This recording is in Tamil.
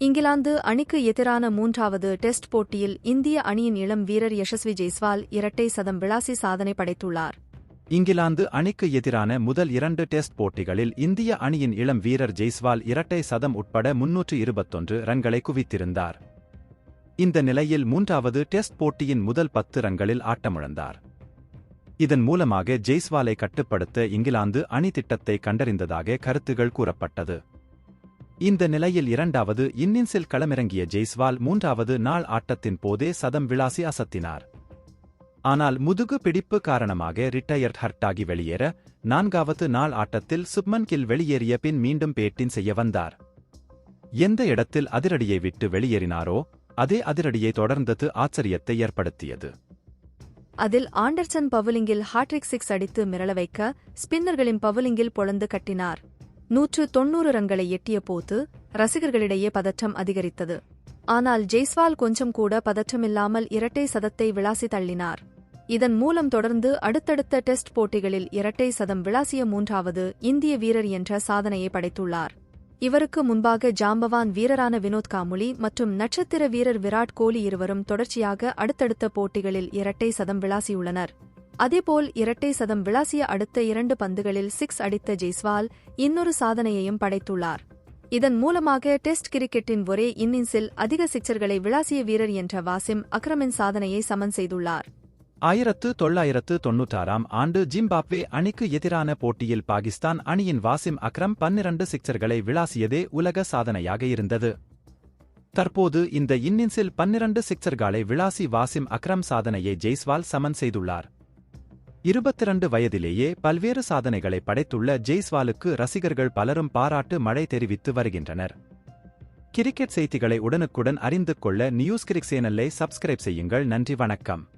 இங்கிலாந்து அணிக்கு எதிரான மூன்றாவது டெஸ்ட் போட்டியில் இந்திய அணியின் இளம் வீரர் யசஸ்வி ஜெய்ஸ்வால் இரட்டை சதம் விளாசி சாதனை படைத்துள்ளார். இங்கிலாந்து அணிக்கு எதிரான முதல் இரண்டு டெஸ்ட் போட்டிகளில் இந்திய அணியின் இளம் வீரர் ஜெய்ஸ்வால் இரட்டை சதம் உட்பட முன்னூற்று இருபத்தொன்று ரன்களை குவித்திருந்தார். இந்த நிலையில் மூன்றாவது டெஸ்ட் போட்டியின் முதல் பத்து ரன்களில் ஆட்டமிழந்தார். இதன் மூலமாக ஜெய்ஸ்வாலை கட்டுப்படுத்த இங்கிலாந்து அணி திட்டத்தை கண்டறிந்ததாக கருத்துகள் கூறப்பட்டது. இந்த நிலையில் இரண்டாவது இன்னின்ஸில் களமிறங்கிய ஜெய்ஸ்வால் மூன்றாவது நாள் ஆட்டத்தின் போதே சதம் விளாசி அசத்தினார். ஆனால் முதுகு பிடிப்பு காரணமாக ரிட்டையர்ட் ஹர்ட்டாகி வெளியேற நான்காவது நாள் ஆட்டத்தில் சுப்மன் கில் வெளியேறிய பின் மீண்டும் பேட்டின் செய்ய வந்தார். எந்த இடத்தில் அதிரடியை விட்டு வெளியேறினாரோ அதே அதிரடியை தொடர்ந்தது ஆச்சரியத்தை ஏற்படுத்தியது. அதில் ஆண்டர்சன் பவுலிங்கில் ஹாட்ரிக் சிக்ஸ் அடித்து மிரள வைக்க ஸ்பின்னர்களின் பவுலிங்கில் பொழந்து கட்டினார். நூற்று தொன்னூறு ரன்களை எட்டிய போது ரசிகர்களிடையே பதற்றம் அதிகரித்தது. ஆனால் ஜெய்ஸ்வால் கொஞ்சம் கூட பதற்றமில்லாமல் இரட்டை சதத்தை விளாசி தள்ளினார். இதன் மூலம் தொடர்ந்து அடுத்தடுத்த டெஸ்ட் போட்டிகளில் இரட்டை சதம் விளாசிய மூன்றாவது இந்திய வீரர் என்ற சாதனையை படைத்துள்ளார். இவருக்கு முன்பாக ஜாம்பவான் வீரரான வினோத் காமுலி மற்றும் நட்சத்திர வீரர் விராட் கோலி இருவரும் தொடர்ச்சியாக அடுத்தடுத்த போட்டிகளில் இரட்டை சதம் விளாசியுள்ளனர். அதேபோல் இரட்டை சதம் விளாசிய அடுத்த இரண்டு பந்துகளில் சிக்ஸ் அடித்த ஜெய்ஸ்வால் இன்னொரு சாதனையையும் படைத்துள்ளார். இதன் மூலமாக டெஸ்ட் கிரிக்கெட்டின் ஒரே இன்னிங்ஸில் அதிக சிக்சர்களை விளாசிய வீரர் என்ற வாசிம் அக்ரமின் சாதனையை சமன் செய்துள்ளார். ஆயிரத்து தொள்ளாயிரத்து தொன்னூற்றாறாம் ஆண்டு ஜிம்பாப்வே அணிக்கு எதிரான போட்டியில் பாகிஸ்தான் அணியின் வாசிம் அக்ரம் பன்னிரண்டு சிக்சர்களை விளாசியதே உலக சாதனையாக இருந்தது. தற்போது இந்த இன்னிங்ஸில் பன்னிரண்டு சிக்சர்களை விளாசி வாசிம் அக்ரம் சாதனையை ஜெய்ஸ்வால் சமன் செய்துள்ளார். இருபத்திரண்டு வயதிலேயே பல்வேறு சாதனைகளை படைத்துள்ள ஜெய்ஸ்வாலுக்கு ரசிகர்கள் பலரும் பாராட்டு மழை தெரிவித்து வருகின்றனர். கிரிக்கெட் செய்திகளை உடனுக்குடன் அறிந்து கொள்ள நியூஸ் கிரிக் சேனலை சப்ஸ்கிரைப் செய்யுங்கள். நன்றி வணக்கம்.